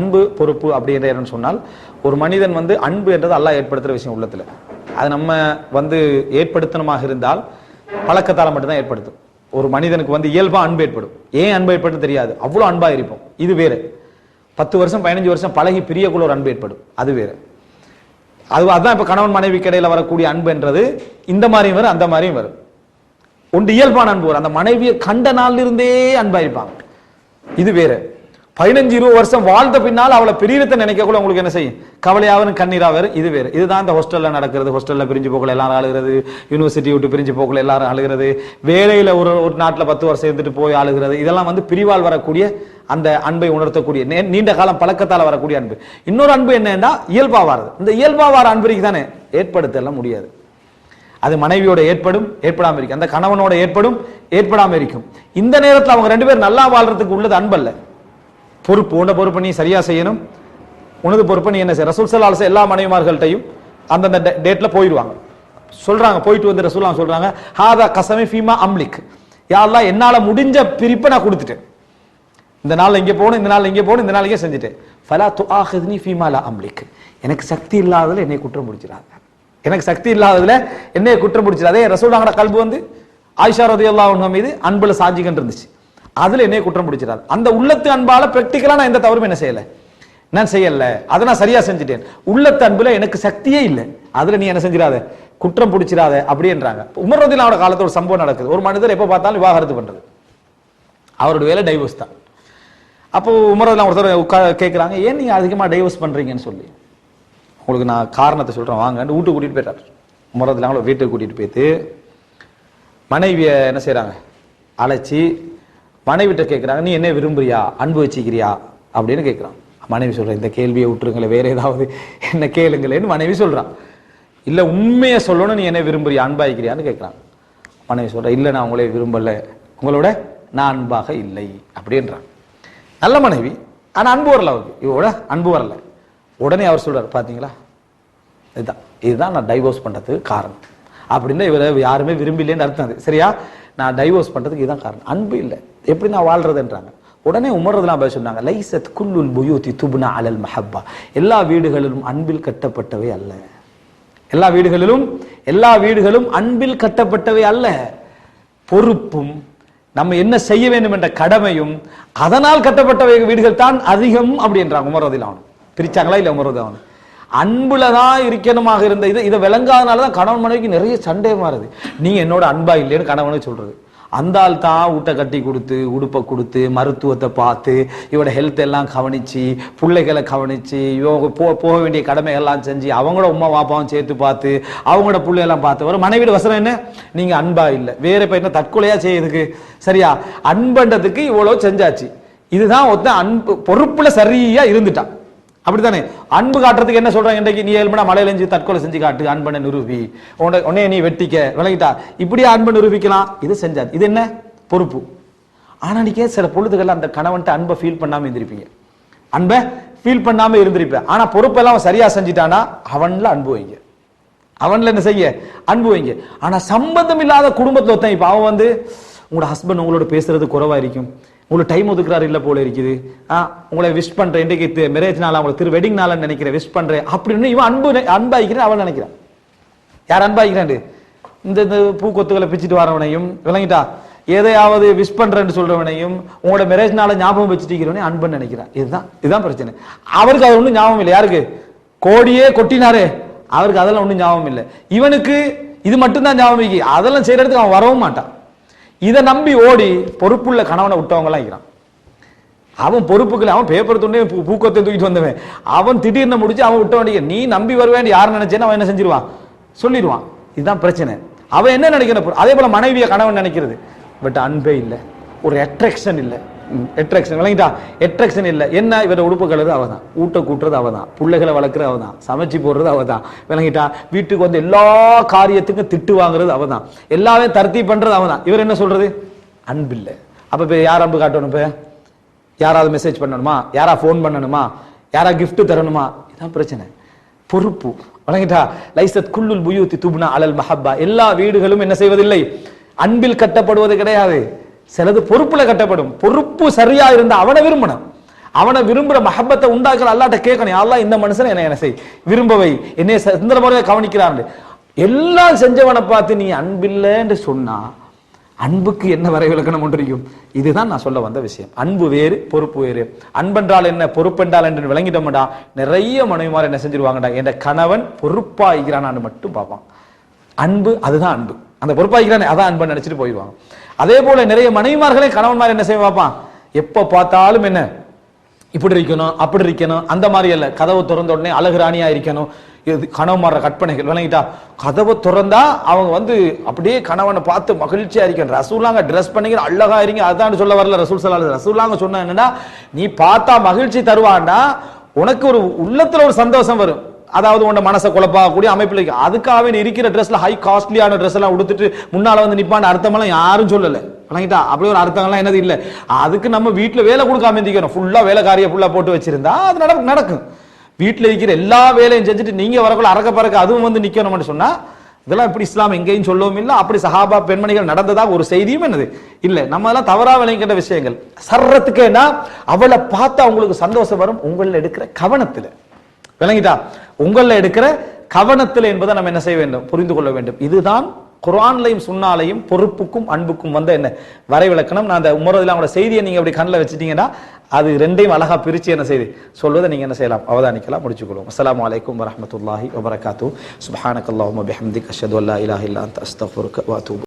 அன்பு பொறுப்பு அப்படின்ற என்னன்னு சொன்னால் ஒரு மனிதன் வந்து அன்பு என்றது அல்லாஹ் ஏற்படுத்துற விஷயம் உள்ளத்தில். அது நம்ம வந்து ஏற்படுத்தணுமாக இருந்தால் பழக்கத்தால் மட்டும்தான் ஏற்படுத்தும். ஒரு மனிதனுக்கு வந்து இயல்பாக அன்பு ஏற்படும். ஏன் அன்பு ஏற்படும் தெரியாது. அவ்வளவு அன்பாக இருப்போம். இது வேற. பத்து வருஷம் பதினஞ்சு வருஷம் பழகி பிரியக்குள்ள ஒரு அன்பு ஏற்படும். அது வேற. அது அதான் இப்ப கணவன் மனைவிக்கு இடையில வரக்கூடிய அன்புன்றது இந்த மாதிரியும் வரும் அந்த மாதிரியும் வரும். ஒன்று இயல்பான அன்பு வரும். அந்த மனைவியை கண்ட நாளிலிருந்தே இருந்தே இருப்பாங்க இது வேற. பதினஞ்சு இருபது வருஷம் வாழ்ந்த பின்னால் அவளை பிரியத்தை நினைக்க கூட உங்களுக்கு என்ன செய்யும்? கவலையாவது கண்ணீரா இது வேறு. இதுதான் இந்த ஹோஸ்டலில் நடக்கிறது. ஹோஸ்டலில் பிரிஞ்சு போக்கல எல்லாரும் அழுகிறது. யூனிவர்சிட்டி விட்டு பிரிஞ்சு போக்கல எல்லாரும் அழுகிறது. வேலையில ஒரு ஒரு நாட்டில் பத்து வருஷம் இருந்துட்டு போய் அழுகிறது. இதெல்லாம் வந்து பிரிவால் வரக்கூடிய அந்த அன்பை உணர்த்தக்கூடிய நீண்ட காலம் பழக்கத்தால் வரக்கூடிய அன்பு. இன்னொரு அன்பு என்னன்னா இயல்பா வாரது இந்த இயல்பா வார அன்புக்கு தானே ஏற்படுத்தலாம் முடியாது. அது மனைவியோட ஏற்படும் ஏற்படாமல் இருக்கும். அந்த கணவனோட ஏற்படும் ஏற்படாமல் இருக்கும். இந்த நேரத்தில் அவங்க ரெண்டு பேரும் நல்லா வாழ்றதுக்கு உள்ளது அன்பல்ல. பொறுப்பு உன்ன பொறுப்பு நீ சரியா செய்யணும். உனது பொறுப்பு நீ என்ன செய்ய ரசூல் சல்லாஹ் எல்லா மனைவிமார்கள்ட்டையும் அந்தந்த டே- டேட்ல போயிடுவாங்க. சொல்றாங்க போயிட்டு வந்து ரசூல்லா சொல்றாங்க ஹாதா கசமி ஃபீமா அம்லிக். யாரெல்லாம் என்னால முடிஞ்ச பிரிப்பை நான் கொடுத்துட்டேன். இந்த நாள் இங்கே போகணும் இந்த நாள் இங்கே போகணும் இந்த நாள் இங்கே செஞ்சுட்டேன். ஃபலா து ஆஹித்னி ஃபீமாலா அம்லிக். எனக்கு சக்தி இல்லாததுல என்னை குற்றம் முடிச்சிடாத எனக்கு சக்தி இல்லாததுல என்னை குற்றம் முடிச்சிடாதே ரசூலாங்கட கல்பு வந்து ஆயிஷா ரதியல்லாஹு அன்ஹா மீது அன்பில் சாஞ்சிக்கிட்டு இருந்துச்சு. அதுல என்னைய குற்றம் பிடிச்சிடாது. அந்த உள்ளத்து அன்பால பிராக்டிக்கலா நான் எந்த தவறும் என்ன செய்யல. நான் செய்யல. அதை நான் சரியா செஞ்சுட்டேன். உள்ளத்து அன்புல எனக்கு சக்தியே இல்லை. அதுல நீ என்ன செஞ்சிடாத? குற்றம் பிடிச்சிடாத அப்படின்றாங்க. உமர் ரதியல்லாஹு காலத்து ஒரு சம்பவம் நடக்குது. ஒரு மனிதர் எப்ப பார்த்தாலும் விவாகரத்து பண்றது. அவரோட வேலை டைவர்ஸ் தான். அப்போ உமரதில் ஒருத்தர் உட்கா கேட்குறாங்க ஏன் நீங்க அதிகமா டைவர்ஸ் பண்றீங்கன்னு சொல்லி? உங்களுக்கு நான் காரணத்தை சொல்றேன். வாங்கன்னு வீட்டுக்கு கூட்டிட்டு போயிட்டார். உமரதில் அவங்கள வீட்டுக்கு கூட்டிட்டு போயிட்டு மனைவியை என்ன செய்யறாங்க அழைச்சி மனைவிட்ட கேட்குறாங்க நீ என்ன விரும்புறியா? அன்பு வச்சுக்கிறியா? அப்படின்னு கேட்குறான் மனைவி சொல்கிறேன் இந்த கேள்வியை விட்டுருங்களேன் வேற ஏதாவது என்ன கேளுங்களேன்னு மனைவி சொல்கிறான் இல்லை உண்மையை சொல்லணும் நீ என்ன விரும்புறியா? அன்பாய்க்கிறியான்னு கேட்குறான் மனைவி சொல்கிறேன் இல்லை நான் உங்களை விரும்பலை. உங்களோட நான் அன்பாக இல்லை. அப்படின்றான். நல்ல மனைவி ஆனால் அன்பு வரல அவருக்கு இவோட அன்பு வரல. உடனே அவர் சொல்கிறார் பார்த்தீங்களா இதுதான் இதுதான் நான் டைவோர்ஸ் பண்ணுறதுக்கு காரணம். அப்படின்னா இவரை யாருமே விரும்பலேன்னு அர்த்தம் அது. சரியா? நான் டைவோர்ஸ் பண்ணுறதுக்கு இதுதான் காரணம். அன்பு இல்லை. எப்படி நான் வாழ்றதுன்றாங்க? உடனே உமர்றதுலாம் பேச சொன்னாங்க லைசத் குல்லுல் புயூத்தி துப்னா அலல் மஹப்பா. எல்லா வீடுகளிலும் அன்பில் கட்டப்பட்டவை அல்ல. எல்லா வீடுகளிலும் எல்லா வீடுகளும் அன்பில் கட்டப்பட்டவை அல்ல. பொறுப்பும் நம்ம என்ன செய்ய வேண்டும் என்ற கடமையும் அதனால் கட்டப்பட்ட வீடுகள் தான் அதிகம் அப்படின்றாங்க உமரதில் அவனு பிரிச்சாங்களா இல்லை உமரது அவனு அன்புல தான் இருக்கணுமாக இருந்த இது இதை விளங்காதனால தான் கணவன் மனைவிக்கு நிறைய சண்டை மாறுது நீங்க என்னோட அன்பா இல்லைன்னு கணவனுக்கு சொல்றது. அந்த ஆள் தான் ஊட்ட கட்டி கொடுத்து உடுப்பை கொடுத்து மருத்துவத்தை பார்த்து இவட ஹெல்த் எல்லாம் கவனிச்சு பிள்ளைகளை கவனிச்சு இவங்க போ போக வேண்டிய கடமைகள்லாம் செஞ்சு அவங்களோட உமா பாப்பாவும் சேர்த்து பார்த்து அவங்களோட பிள்ளையெல்லாம் பார்த்து வரும். மனைவியோட வசனம் என்ன? நீங்கள் அன்பா இல்லை. வேற இப்போ என்ன தற்கொலையாக செய்யுதுக்கு சரியா? அன்பன்றதுக்கு இவ்வளோ செஞ்சாச்சு. இதுதான் ஒருத்தன் அன்பு பொறுப்பில் சரியாக இருந்துட்டான் அப்படித்தானே? அன்பு காட்டுறதுக்கு என்ன சொல்றாங்க? இன்றைக்கு நீ ஏழு மலையில இருந்து தற்கொலை செஞ்சு காட்டு அன்பனை நிரூபி. உன்னை உன்னைய நீ வெட்டிக்க. விளங்கிட்டா? இப்படியே அன்பை நிரூபிக்கலாம். இது செஞ்சாது. இது என்ன? பொறுப்பு. ஆனா நீங்க சில பொழுதுகள் அந்த கணவன்ட்ட அன்பை ஃபீல் பண்ணாம இருந்திருப்பீங்க. அன்பை ஃபீல் பண்ணாம இருந்திருப்பேன் ஆனா பொறுப்பெல்லாம் அவன் சரியா செஞ்சிட்டானா அவன்ல அன்பு வைங்க. அவன்ல என்ன செய்ய? அன்பு வைங்க. ஆனா சம்பந்தம் இல்லாத குடும்பத்துல ஒருத்தன் இப்ப அவன் வந்து உங்களோட ஹஸ்பண்ட் உங்களோட பேசுறது குறவா இருக்கும். உங்களுக்கு டைம் ஒதுக்குறாரு இல்லை போல இருக்குது. ஆ, உங்களை விஷ் பண்றேன். இன்றைக்கு மேரேஜ் நாள் அவங்களுக்கு திரு வெட்டிங் நாள் நினைக்கிறேன். விஷ் பண்றேன். அப்படின்னு இவன் அன்பு அன்பாய்க்கிறேன் அவன் நினைக்கிறான். யார் அன்பாய்க்கிறாண்டு இந்த இந்த பூக்கொத்துகளை பிச்சுட்டு வரவனையும் விளங்கிட்டா? எதையாவது விஷ் பண்றேன்னு சொல்றவனையும் உங்களோட மேரேஜ் நாள ஞாபகம் வச்சுட்டு அன்புன்னு நினைக்கிறான். இதுதான் இதுதான் பிரச்சனை. அவருக்கு அது ஒண்ணும் ஞாபகம் இல்லை. யாருக்கு? கோடியே கொட்டினாரே. அவருக்கு அதெல்லாம் ஒண்ணும் ஞாபகம் இல்லை. இவனுக்கு இது மட்டும்தான் ஞாபகம் அதெல்லாம் செய்யறதுக்கு அவன் வரவும் மாட்டான். இதை நம்பி ஓடி பொறுப்புள்ள கணவனை விட்டவங்க இருக்கிறான். அவன் பொறுப்புகள் அவன் பேப்பர் துண்டே பூ பூக்கத்தை தூக்கிட்டு வந்தவன். அவன் திடீர்னு முடிச்சு அவன் விட்ட வேண்டிய நீ நம்பி வருவேன் யார் நினைச்சேன்னு அவன் என்ன செஞ்சிருவான்? சொல்லிடுவான். இதுதான் பிரச்சனை. அவன் என்ன நினைக்கிற அதே போல மனைவியை கணவன் நினைக்கிறது. பட் அன்பே இல்லை. ஒரு அட்ராக்ஷன் இல்லை. எட்ரக்ஷன் விளங்கிட்டா எட்ரக்ஷன் இல்லை. என்ன? இவரை உடுப்பு கழுது அவ தான் ஊட்ட கூட்டுறது அவ தான் பிள்ளைகளை வளர்க்குறது அவ தான் சமைச்சு போடுறது அவ தான் விளங்கிட்டா வீட்டுக்கு வந்து எல்லா காரியத்துக்கும் திட்டு வாங்குறது அவ தான் எல்லாமே தர்த்தி பண்ணுறது அவ தான் இவர் என்ன சொல்கிறது அன்பில்லை அப்போ இப்போ யார் அன்பு காட்டணும் இப்போ? யாராவது மெசேஜ் பண்ணணுமா? யாரா ஃபோன் பண்ணணுமா? யாரா கிஃப்ட்டு தரணுமா? இதான் பிரச்சனை. பொறுப்பு. வழங்கிட்டா லைசத் குல்லுல் புயூத்தி துப்னா அலல் மஹப்பா. எல்லா வீடுகளும் என்ன செய்வதில்லை? அன்பில் கட்டப்படுவது கிடையாது. சிலது பொறுப்புல கட்டப்படும். பொறுப்பு சரியா இருந்த அவனை விரும்பணும். அவனை விரும்புற மஹப்பத்தை உண்டாக்குற அல்லாட்ட கேட்கணும். அல்லாஹ் இந்த மனுஷனை என்ன என்ன செய்? விரும்பவை. என்னை சுந்தர முறையை கவனிக்கிறான் எல்லாம் செஞ்சவனை பார்த்து நீ அன்பில்லைன்னு சொன்னா அன்புக்கு என்ன வரை விளக்கணம் ஒன்றிருக்கும் இதுதான் நான் சொல்ல வந்த விஷயம். அன்பு வேறு பொறுப்பு வேறு. அன்பென்றால் என்ன? பொறுப்பென்றால் என்று விளங்கிட்டோம்டா. நிறைய மனைவிமார் என்ன செஞ்சிருவாங்கடா. என் கணவன் பொறுப்பாகிறான்னு மட்டும் பார்ப்பான். அன்பு அதுதான் அன்பு. அந்த பொறுப்பாய்க்கிறானே அதான் அன்பு நினைச்சிட்டு போயிடுவாங்க அதே போல நிறைய மனைவிமார்களே கணவன்மார் என்ன செய்ய பார்ப்பான் எப்ப பார்த்தாலும் என்ன? இப்படி இருக்கணும் அப்படி இருக்கணும் அந்த மாதிரி அல்ல. கதவை திறந்த உடனே அழகு ராணியா இருக்கணும். இது கணவன்மார கற்பனைகள். விளங்கிட்டா? கதவை திறந்தா அவங்க வந்து அப்படியே கணவனை பார்த்து மகிழ்ச்சியா இருக்கணும். ரசூலாங்க ட்ரெஸ் பண்ணிக்கிற அழகா இருங்க. அதான் சொல்ல வரல ரசூல் சல்லா ரசூலாங்க சொன்ன என்னன்னா நீ பார்த்தா மகிழ்ச்சி தருவான்னா உனக்கு ஒரு உள்ளத்துல ஒரு சந்தோஷம் வரும். அதாவது உன்ன மனசை குழப்பாகக்கூடிய அமைப்பில் இருக்கு. அதுக்காக இருக்கிற ட்ரெஸ்ல ஹை காஸ்ட்லியான ட்ரெஸ் எல்லாம் உடுத்துட்டு முன்னால வந்து நிப்பான்னு அர்த்தமெல்லாம் யாரும் சொல்லல. வணங்கிட்டா அப்படி ஒரு அர்த்தங்கள்லாம் என்னது இல்ல. அதுக்கு நம்ம வீட்டுல வேலை கொடுக்காம இருந்திக்கணும் ஃபுல்லா வேலைக்காரியை ஃபுல்லா போட்டு வச்சிருந்தா அது நடக்கும் நடக்கும். வீட்டுல இருக்கிற எல்லா வேலையும் செஞ்சுட்டு நீங்க வரக்குள்ள அறக்க பறக்க அதுவும் வந்து நிக்கணும்னு சொன்னா இதெல்லாம் இப்படி இஸ்லாம் எங்கேயும் சொல்லவும் இல்லை. அப்படி சஹாபா பெண்மணிகள் நடந்ததாக ஒரு செய்தியும் என்னது இல்லை. நம்ம எல்லாம் தவறாக விளங்கிட்ட விஷயங்கள். சர்றத்துக்கு என்ன? அவளை பார்த்து அவங்களுக்கு சந்தோஷம் வரும். உங்களில் எடுக்கிற கவனத்தில். விளங்கிட்டா? உங்கள எடுக்கிற கவனத்தில் என்பதை நம்ம என்ன செய்ய வேண்டும்? புரிந்து கொள்ள வேண்டும். இதுதான் குரான்லையும் சுன்னாலையும் பொறுப்புக்கும் அன்புக்கும் வந்த என்ன வரைவிலக்கணம். நான் அந்த உமரதில் அவங்களோட செய்தியை நீங்க அப்படி கண்ணில் வச்சுட்டீங்கன்னா அது ரெண்டையும் அழகா பிரிச்சு என்ன செய்து சொல்வதை நீங்க என்ன செய்யலாம்? அவதானிக்கலாம் முடிச்சுக்கொள்வோம். அஸ்லாம் வலைக்கம் வரமத்துல்லாஹி வபரகாத்து சுப்ஹானக்கல்லாஹும்ம பிஹம்திக அஷ்ஹது அல்லா இலாஹ இல்லா அன்த வ அத்தூபு